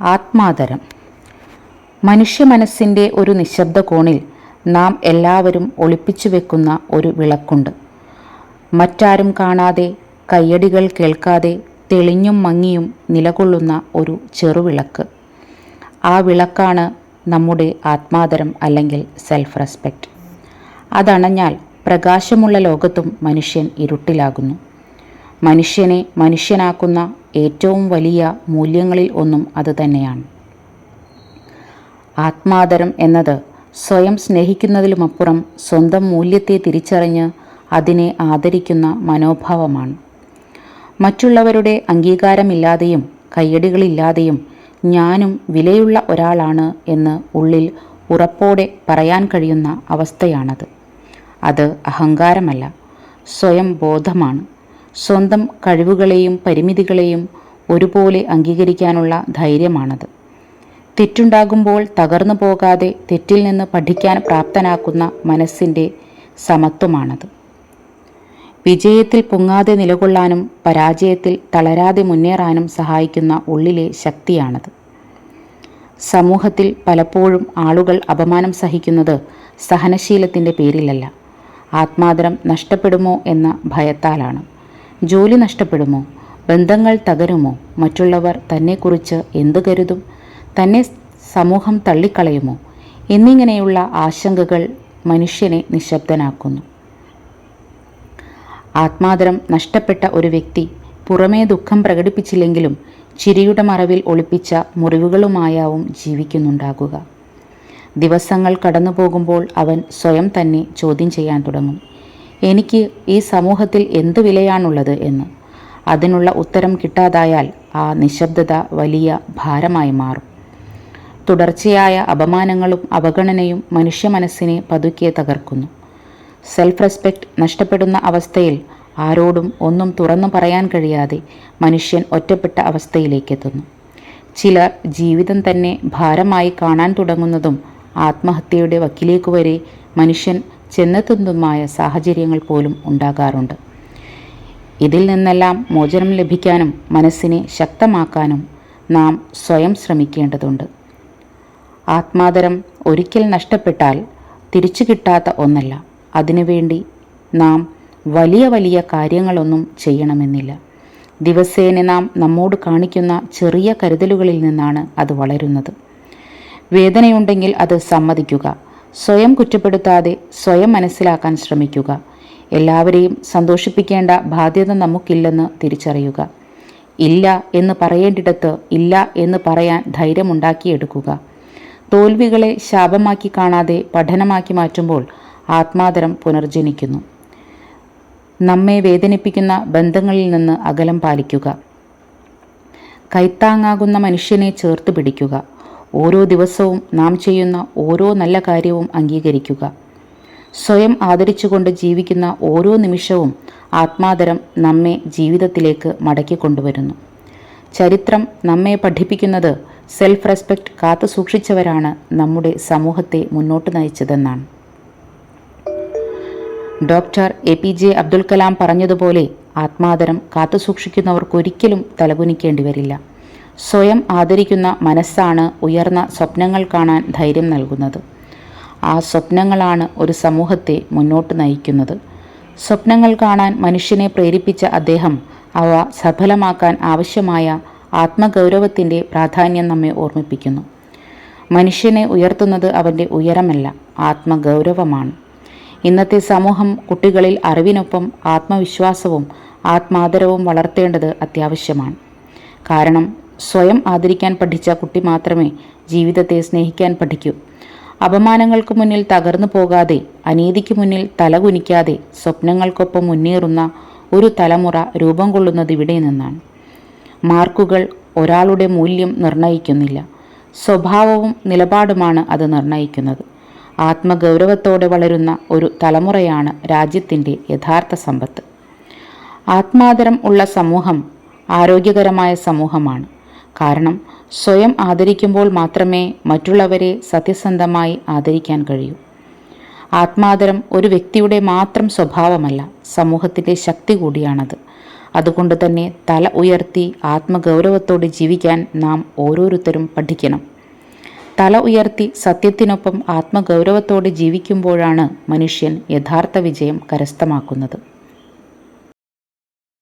ആത്മാതരം. മനുഷ്യ മനസ്സിന്റെ ഒരു നിശബ്ദ കോണിൽ നാം എല്ലാവരും ഒളിപ്പിച്ചു വെക്കുന്ന ഒരു വിളക്കുണ്ട്. മറ്റാരും കാണാതെ കയ്യടികൾ കേൾക്കാതെ തെളിഞ്ഞും മങ്ങിയും നിലകൊള്ളുന്ന ഒരു ചെറുവിളക്ക്. ആ വിളക്കാണ് നമ്മുടെ ആത്മാതരം അല്ലെങ്കിൽ സെൽഫ് റെസ്പെക്റ്റ് അതണഞ്ഞാൽ പ്രകാശമുള്ള ലോകത്തും മനുഷ്യൻ ഇരുട്ടിലാകുന്നു. മനുഷ്യനെ മനുഷ്യനാക്കുന്ന ഏറ്റവും വലിയ മൂല്യങ്ങളിൽ ഒന്നും അതുതന്നെയാണ് ആത്മാദരം എന്നത് സ്വയം സ്നേഹിക്കുന്നതിലുമപ്പുറം സ്വന്തം മൂല്യത്തെ തിരിച്ചറിഞ്ഞ് അതിനെ ആദരിക്കുന്ന മനോഭാവമാണ്. മറ്റുള്ളവരുടെ അംഗീകാരമില്ലാതെയും കയ്യടികളില്ലാതെയും ഞാനും വിലയുള്ള ഒരാളാണ് എന്ന് ഉള്ളിൽ ഉറപ്പോടെ പറയാൻ കഴിയുന്ന അവസ്ഥയാണത്. അത് അഹങ്കാരമല്ല സ്വയം ബോധമാണ്. സ്വന്തം കഴിവുകളെയും പരിമിതികളെയും ഒരുപോലെ അംഗീകരിക്കാനുള്ള ധൈര്യമാണത്. തെറ്റുണ്ടാകുമ്പോൾ തകർന്നു പോകാതെ തെറ്റിൽ നിന്ന് പഠിക്കാൻ പ്രാപ്തനാക്കുന്ന മനസ്സിന്റെ സമത്വമാണത്. വിജയത്തിൽ പൊങ്ങാതെ നിലകൊള്ളാനും പരാജയത്തിൽ തളരാതെ മുന്നേറാനും സഹായിക്കുന്ന ഉള്ളിലെ ശക്തിയാണത്. സമൂഹത്തിൽ പലപ്പോഴും ആളുകൾ അപമാനം സഹിക്കുന്നത് സഹനശീലത്തിന്റെ പേരിലല്ല. ആത്മാദരം നഷ്ടപ്പെടുമോ എന്ന ഭയത്താലാണ്. ജോലി നഷ്ടപ്പെടുമോ? ബന്ധങ്ങൾ തകരുമോ? മറ്റുള്ളവർ തന്നെക്കുറിച്ച് എന്തു കരുതും? തന്നെ സമൂഹം തള്ളിക്കളയുമോ? എന്നിങ്ങനെയുള്ള ആശങ്കകൾ മനുഷ്യനെ നിശബ്ദനാക്കുന്നു. ആത്മാതരം നഷ്ടപ്പെട്ട ഒരു വ്യക്തി പുറമേ ദുഃഖം പ്രകടിപ്പിച്ചില്ലെങ്കിലും ചിരിയുടെ മറവിൽ ഒളിപ്പിച്ച മുറിവുകളുമായാവും ജീവിക്കുന്നുണ്ടാകുക. ദിവസങ്ങൾ കടന്നു പോകുമ്പോൾ അവൻ സ്വയം തന്നെ ചോദ്യം ചെയ്യാൻ തുടങ്ങും. എനിക്ക് ഈ സമൂഹത്തിൽ എന്ത് വിലയാണുള്ളത് എന്ന്. അതിനുള്ള ഉത്തരം കിട്ടാതായാൽ ആ നിശബ്ദത വലിയ ഭാരമായി മാറും. തുടർച്ചയായ അപമാനങ്ങളും അവഗണനയും മനുഷ്യ മനസ്സിനെ പതുക്കെ തകർക്കുന്നു. സെൽഫ് റെസ്പെക്റ്റ് നഷ്ടപ്പെടുന്ന അവസ്ഥയിൽ ആരോടും ഒന്നും തുറന്നു പറയാൻ കഴിയാതെ മനുഷ്യൻ ഒറ്റപ്പെട്ട അവസ്ഥയിലേക്കെത്തുന്നു. ചിലർ ജീവിതം തന്നെ ഭാരമായി കാണാൻ തുടങ്ങുന്നതും ആത്മഹത്യയുടെ വക്കിലേക്ക് വരെ മനുഷ്യൻ ചെന്നെത്തുന്നതുമായ സാഹചര്യങ്ങൾ പോലും ഉണ്ടാകാറുണ്ട്. ഇതിൽ നിന്നെല്ലാം മോചനം ലഭിക്കാനും മനസ്സിനെ ശക്തമാക്കാനും നാം സ്വയം ശ്രമിക്കേണ്ടതുണ്ട്. ആത്മാതരം ഒരിക്കൽ നഷ്ടപ്പെട്ടാൽ തിരിച്ചു കിട്ടാത്ത ഒന്നല്ല. അതിനുവേണ്ടി നാം വലിയ വലിയ കാര്യങ്ങളൊന്നും ചെയ്യണമെന്നില്ല. ദിവസേന നാം നമ്മോട് കാണിക്കുന്ന ചെറിയ കരുതലുകളിൽ നിന്നാണ് അത് വളരുന്നത്. വേദനയുണ്ടെങ്കിൽ അത് സമ്മതിക്കുക. സ്വയം കുറ്റപ്പെടുത്താതെ സ്വയം മനസ്സിലാക്കാൻ ശ്രമിക്കുക. എല്ലാവരെയും സന്തോഷിപ്പിക്കേണ്ട ബാധ്യത നമുക്കില്ലെന്ന് തിരിച്ചറിയുക. ഇല്ല എന്ന് പറയേണ്ടിടത്ത് ഇല്ല എന്ന് പറയാൻ ധൈര്യമുണ്ടാക്കിയെടുക്കുക. തോൽവികളെ ശാപമാക്കി കാണാതെ പഠനമാക്കി മാറ്റുമ്പോൾ ആത്മാതരം പുനർജനിക്കുന്നു. നമ്മെ വേദനിപ്പിക്കുന്ന ബന്ധങ്ങളിൽ നിന്ന് അകലം പാലിക്കുക. കൈത്താങ്ങാകുന്ന മനുഷ്യനെ ചേർത്ത് പിടിക്കുക. ഓരോ ദിവസവും നാം ചെയ്യുന്ന ഓരോ നല്ല കാര്യവും അംഗീകരിക്കുക. സ്വയം ആദരിച്ചുകൊണ്ട് ജീവിക്കുന്ന ഓരോ നിമിഷവും ആത്മാതരം നമ്മെ ജീവിതത്തിലേക്ക് മടക്കി കൊണ്ടുവരുന്നു. ചരിത്രം നമ്മെ പഠിപ്പിക്കുന്നത് സെൽഫ് റെസ്പെക്റ്റ് കാത്തു സൂക്ഷിച്ചവരാണ് നമ്മുടെ സമൂഹത്തെ മുന്നോട്ട് നയിച്ചതെന്നാണ്. Doctor A P J Abdul Kalam പറഞ്ഞതുപോലെ ആത്മാതരം കാത്തുസൂക്ഷിക്കുന്നവർക്കൊരിക്കലും തലകുനിക്കേണ്ടി വരില്ല. സ്വയം ആദരിക്കുന്ന മനസ്സാണ് ഉയർന്ന സ്വപ്നങ്ങൾ കാണാൻ ധൈര്യം നൽകുന്നത്. ആ സ്വപ്നങ്ങളാണ് ഒരു സമൂഹത്തെ മുന്നോട്ട് നയിക്കുന്നത്. സ്വപ്നങ്ങൾ കാണാൻ മനുഷ്യനെ പ്രേരിപ്പിച്ച അദ്ദേഹം അവ സഫലമാക്കാൻ ആവശ്യമായ ആത്മഗൗരവത്തിന്റെ പ്രാധാന്യം നമ്മെ ഓർമ്മിപ്പിക്കുന്നു. മനുഷ്യനെ ഉയർത്തുന്നത് അവന്റെ ഉയരമല്ല ആത്മഗൗരവമാണ്. ഇന്നത്തെ സമൂഹം കുട്ടികളിൽ അറിവിനൊപ്പം ആത്മവിശ്വാസവും ആത്മാദരവും വളർത്തേണ്ടത് അത്യാവശ്യമാണ്. കാരണം സ്വയം ആദരിക്കാൻ പഠിച്ച കുട്ടി മാത്രമേ ജീവിതത്തെ സ്നേഹിക്കാൻ പഠിക്കൂ. അപമാനങ്ങൾക്ക് മുന്നിൽ തകർന്നു പോകാതെ അനീതിക്ക് മുന്നിൽ തലകുനിക്കാതെ സ്വപ്നങ്ങൾക്കൊപ്പം മുന്നേറുന്ന ഒരു തലമുറ രൂപം കൊള്ളുന്നത് ഇവിടെ നിന്നാണ്. മാർക്കുകൾ ഒരാളുടെ മൂല്യം നിർണയിക്കുന്നില്ല. സ്വഭാവവും നിലപാടുമാണ് അത് നിർണയിക്കുന്നത്. ആത്മഗൗരവത്തോടെ വളരുന്ന ഒരു തലമുറയാണ് രാജ്യത്തിന്റെ യഥാർത്ഥ സമ്പത്ത്. ആത്മാദരം ഉള്ള സമൂഹം ആരോഗ്യകരമായ സമൂഹമാണ്. കാരണം സ്വയം ആദരിക്കുമ്പോൾ മാത്രമേ മറ്റുള്ളവരെ സത്യസന്ധമായി ആദരിക്കാൻ കഴിയൂ. ആത്മാദരം ഒരു വ്യക്തിയുടെ മാത്രം സ്വഭാവമല്ല സമൂഹത്തിന്റെ ശക്തി കൂടിയാണത്. അതുകൊണ്ട് തന്നെ തല ഉയർത്തി ആത്മഗൗരവത്തോടെ ജീവിക്കാൻ നാം ഓരോരുത്തരും പഠിക്കണം. തല ഉയർത്തി സത്യത്തിനൊപ്പം ആത്മഗൗരവത്തോടെ ജീവിക്കുമ്പോഴാണ് മനുഷ്യൻ യഥാർത്ഥ വിജയം കരസ്ഥമാക്കുന്നത്.